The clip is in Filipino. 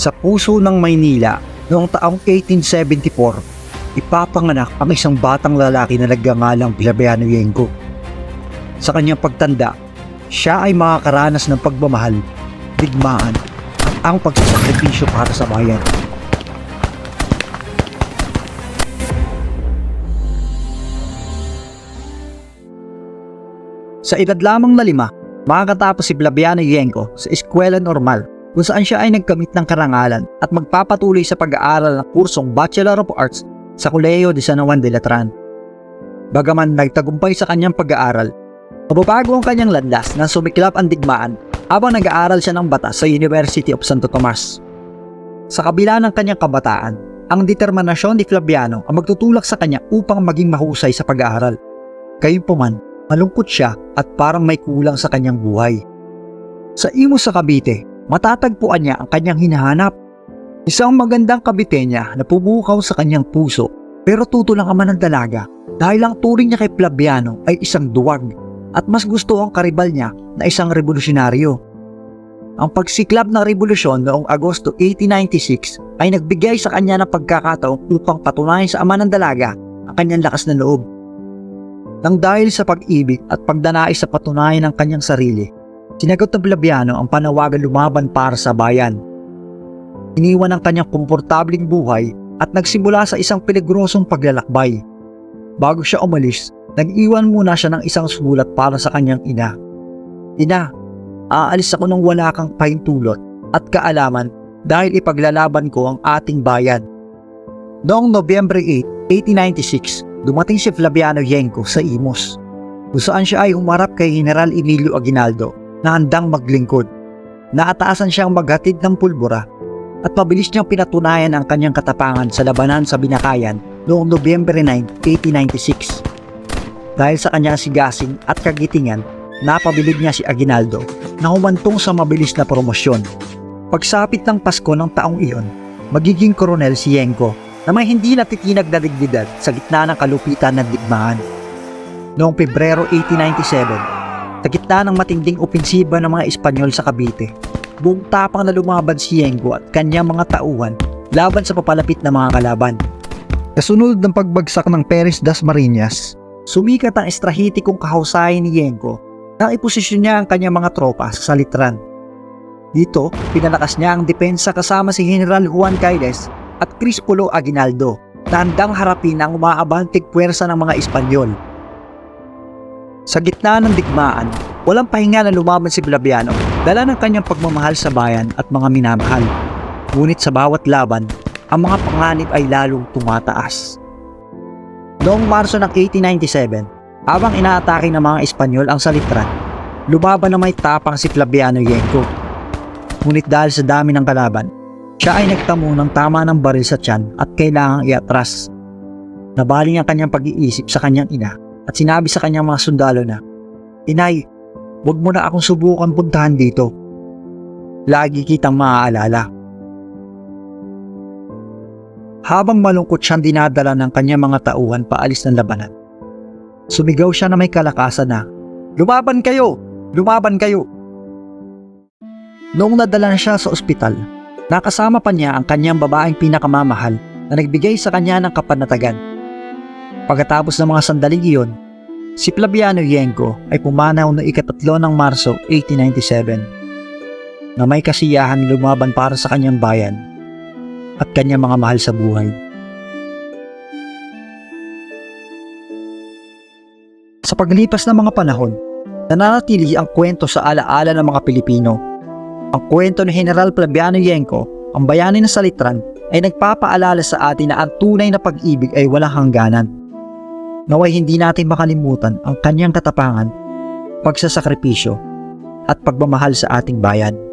Sa puso ng Maynila noong taong 1874, ipapanganak ang isang batang lalaki na nagngangalang Bilabayano Yenko. Sa kanyang pagtanda, siya ay makakaranas ng pagmamahal, digmaan, at ang pagsasakripisyo para sa bayan. Sa edad lamang na lima, makakatapos si Blabiano Yenko sa eskwela normal kung saan siya ay nagkamit ng karangalan at magpapatuloy sa pag-aaral ng kursong Bachelor of Arts sa Colegio de San Juan de Latran. Bagaman nagtagumpay sa kanyang pag-aaral, mababago ang kanyang landas nang sumiklap ang digmaan habang nag-aaral siya ng batas sa University of Santo Tomas. Sa kabila ng kanyang kabataan, ang determinasyon ni Flaviano ang magtutulak sa kanya upang maging mahusay sa pag-aaral. Gayunpaman, malungkot siya at parang may kulang sa kanyang buhay. Sa Imus sa Cavite, matatagpuan niya ang kanyang hinahanap. Isang magandang kabitenya na pubukaw sa kanyang puso pero tutulang ang ng dalaga dahil ang turing niya kay Flaviano ay isang duwag at mas gusto ang karibal niya na isang revolusyonaryo. Ang pagsiklab ng revolusyon noong Agosto 1896 ay nagbigay sa kanya ng pagkakataon upang patunayan sa ama ng dalaga ang kanyang lakas na loob. Nang dahil sa pag-ibig at pagdanais sa patunayan ng kanyang sarili, sinagot ng Flaviano ang panawagan lumaban para sa bayan. Iniwan ang kanyang komportabling buhay at nagsimula sa isang peligrosong paglalakbay. Bago siya umalis, nag-iwan muna siya ng isang sulat para sa kanyang ina. Ina, aalis ako nang wala kang pahintulot at kaalaman dahil ipaglalaban ko ang ating bayan. Noong Nobyembre 8, 1896, dumating si Flaviano Yenko sa Imos, kung saan siya ay humarap kay General Emilio Aguinaldo na handang maglingkod. Naataasan siyang maghatid ng pulbura at mabilis niyang pinatunayan ang kanyang katapangan sa labanan sa Binakayan noong Nobyembre 9, 1896. Dahil sa kanyang sigasing at kagitingan, napabilib niya si Aguinaldo na humantong sa mabilis na promosyon. Pagsapit ng Pasko ng taong iyon, magiging koronel si Yenko na may hindi natitinag na dignidad sa gitna ng kalupitan ng digmaan. Noong Pebrero 1897, sa gitna ng matinding opensiba ng mga Espanyol sa Cavite, buong tapang na lumaban si Yenko at kanyang mga tauhan laban sa papalapit na mga kalaban. Kasunod ng pagbagsak ng Perez das Marinas, sumikat ang estrahitikong kahusayan ni Yenko nang iposisyon niya ang kanyang mga tropa sa Salitran. Dito, pinalakas niya ang depensa kasama si General Juan Cailes at Crispulo Aguinaldo na handang harapin ang umaabantig puwersa ng mga Espanyol. Sa gitna ng digmaan, walang pahinga na lumaban si Blabiano dala ng kanyang pagmamahal sa bayan at mga minamahal. Ngunit sa bawat laban, ang mga panganib ay lalong tumataas. Noong Marso ng 1897, habang inaatake ng mga Espanyol ang Salitran, lumaban na may tapang si Flaviano Yenko. Ngunit dahil sa dami ng kalaban, siya ay nagtamo ng tama ng baril sa tiyan at kailangang iatras. Nabaling ang kanyang pag-iisip sa kanyang ina at sinabi sa kanyang mga sundalo na, Inay, huwag mo na akong subukan puntahan dito. Lagi kitang maaalala. Habang malungkot siyang dinadala ng kanyang mga tauhan paalis ng labanan, sumigaw siya na may kalakasan na, Lumaban kayo! Lumaban kayo! Noong nadala na siya sa ospital, nakasama pa niya ang kanyang babaeng pinakamamahal na nagbigay sa kanya ng kapanatagan. Pagkatapos ng mga sandaling iyon, si Flaviano Yenko ay pumanaw noong ikatatlo ng Marso 1897 na may kasiyahan lumaban para sa kanyang bayan at kanyang mga mahal sa buhay. Sa paglipas ng mga panahon, nananatili ang kwento sa alaala ng mga Pilipino. Ang kwento ni General Flaviano Yenko, ang bayani ng Salitran, ay nagpapaalala sa atin na ang tunay na pag-ibig ay walang hangganan. Naway hindi natin makalimutan ang kanyang katapangan, pagsasakripisyo, at pagmamahal sa ating bayan.